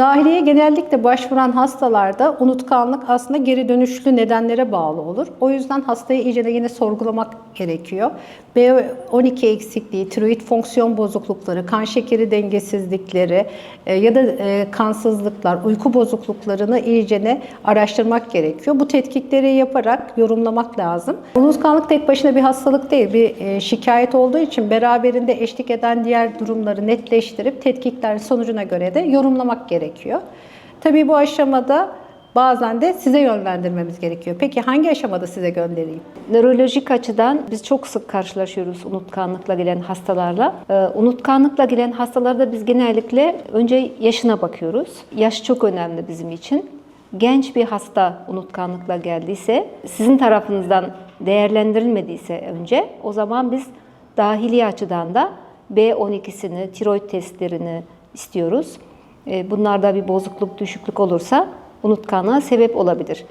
Dahiliye genellikle başvuran hastalarda unutkanlık aslında geri dönüşlü nedenlere bağlı olur. O yüzden hastayı iyice de yine sorgulamak gerekiyor. B12 eksikliği, tiroid fonksiyon bozuklukları, kan şekeri dengesizlikleri e, ya da e, kansızlıklar, uyku bozukluklarını iyicene araştırmak gerekiyor. Bu tetkikleri yaparak yorumlamak lazım. Unutkanlık tek başına bir hastalık değil, bir e, şikayet olduğu için beraberinde eşlik eden diğer durumları netleştirip tetkiklerin sonucuna göre de yorumlamak gerekiyor. Tabii bu aşamada bazen de size yönlendirmemiz gerekiyor. Peki hangi aşamada size göndereyim? Nörolojik açıdan biz çok sık karşılaşıyoruz unutkanlıkla gelen hastalarla. Ee, unutkanlıkla gelen hastalarda biz genellikle önce yaşına bakıyoruz. Yaş çok önemli bizim için. Genç bir hasta unutkanlıkla geldiyse, sizin tarafınızdan değerlendirilmediyse önce, o zaman biz dahili açıdan da B12'sini, tiroid testlerini istiyoruz. Ee, Bunlarda bir bozukluk, düşüklük olursa unutkanlığa sebep olabilir.